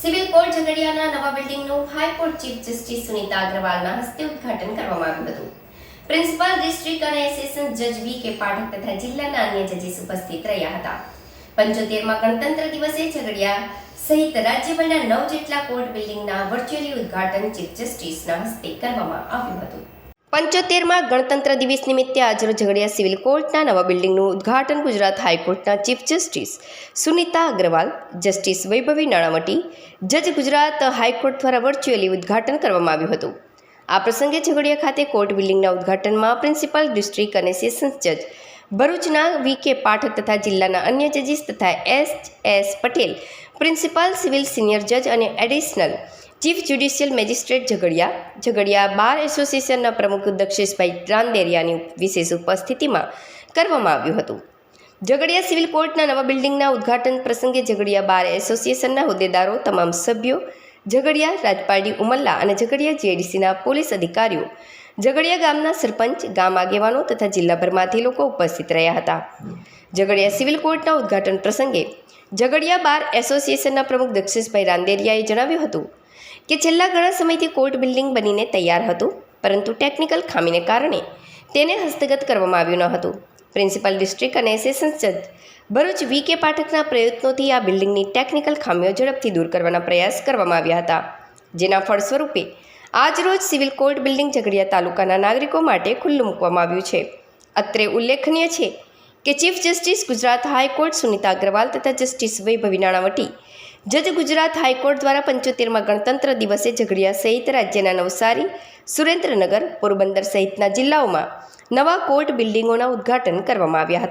Civil court ઝઘડિયાના નવા બિલ્ડિંગનું high court chief justice Sunita અગ્રવાલના હસ્તે ઉદ્ઘાટન કરવામાં આવ્યું હતું. પ્રિન્સિપાલ ડિસ્ટ્રિક્ટ અને એસેશન જજ વી કે પાઠક તથા જિલ્લાના અન્ય જજીસ ઉપસ્થિત રહ્યા હતા. પંચોતેરમાં ગણતંત્ર દિવસે ઝઘડિયા સહિત રાજ્યભરના નવ જેટલા કોર્ટ બિલ્ડિંગના વર્ચ્યુઅલી ઉદ્ઘાટન ચીફ જસ્ટિસના હસ્તે કરવામાં આવ્યું હતું. પંચોતેરમાં ગણતંત્ર દિવસ નિમિત્તે આજરોજ ઝઘડિયા સિવિલ કોર્ટના નવા બિલ્ડિંગનું ઉદ્ઘાટન ગુજરાત હાઈકોર્ટના chief justice Sunita Agrawal, justice Vaibhavi Nanavati, જજ ગુજરાત હાઈકોર્ટ દ્વારા વર્ચ્યુઅલી ઉદ્ઘાટન કરવામાં આવ્યું હતું. આ પ્રસંગે ઝઘડિયા ખાતે કોર્ટ બિલ્ડિંગના ઉદ્ઘાટનમાં પ્રિન્સિપાલ, ડિસ્ટ્રિક્ટ અને સેશન્સ જજ ભરૂચના વી કે પાઠક તથા જિલ્લાના અન્ય જજીસ તથા S S Patel, principal, civil senior જજ અને additional chief judicial magistrate Jhagadia Jhagadia bar એસોસિએશનના પ્રમુખ દક્ષેશભાઈ રાંદેરિયાની વિશેષ ઉપસ્થિતિમાં કરવામાં આવ્યું હતું. ઝઘડિયા સિવિલ કોર્ટના નવા બિલ્ડિંગના ઉદ્ઘાટન પ્રસંગે ઝઘડિયા બાર એસોસિએશનના હોદ્દેદારો, તમામ સભ્યો ઝઘડિયા રાજપારડી ઉમલ્લા અને ઝઘડિયા જીઆઈડીસીના પોલીસ અધિકારીઓ ઝઘડિયા ગામના સરપંચ, ગામ આગેવાનો તથા જિલ્લાભરમાંથી લોકો ઉપસ્થિત રહ્યા હતા. ઝઘડિયા સિવિલ કોર્ટના ઉદ્ઘાટન પ્રસંગે ઝઘડિયા બાર એસોસિએશનના પ્રમુખ દક્ષેશભાઈ રાંદેરિયાએ જણાવ્યું હતું કે છેલ્લા ઘણા સમયથી કોર્ટ બિલ્ડિંગ બનીને તૈયાર હતું, પરંતુ ટેકનિકલ ખામીને કારણે તેને હસ્તગત કરવામાં આવ્યું ન હતું. પ્રિન્સિપલ ડિસ્ટ્રિક્ટ અને સેશન્સ જજ. ભરૂચ વી કે પાઠકના પ્રયત્નોથી આ બિલ્ડિંગની ટેકનિકલ ખામીઓ ઝડપથી દૂર કરવાના પ્રયાસ કરવામાં આવ્યા હતા. જેના ફળ સ્વરૂપે આજરોજ સિવિલ કોર્ટ બિલ્ડિંગ ઝઘડિયા તાલુકાના નાગરિકો માટે ખુલ્લું મૂકવામાં આવ્યું છે. અત્રે ઉલ્લેખનીય છે કે chief justice Gujarat high court Sunita Agrawal તથા જસ્ટિસ વૈભવી નાણાવટી, જજ ગુજરાત હાઈકોર્ટ દ્વારા પંચોતેરમાં ગણતંત્ર દિવસે ઝઘડિયા સહિત રાજ્યના નવસારી, સુરેન્દ્રનગર, પોરબંદર સહિતના જિલ્લાઓમાં નવા કોર્ટ બિલ્ડિંગોના ઉદ્ઘાટન કરવામાં આવ્યા હતા.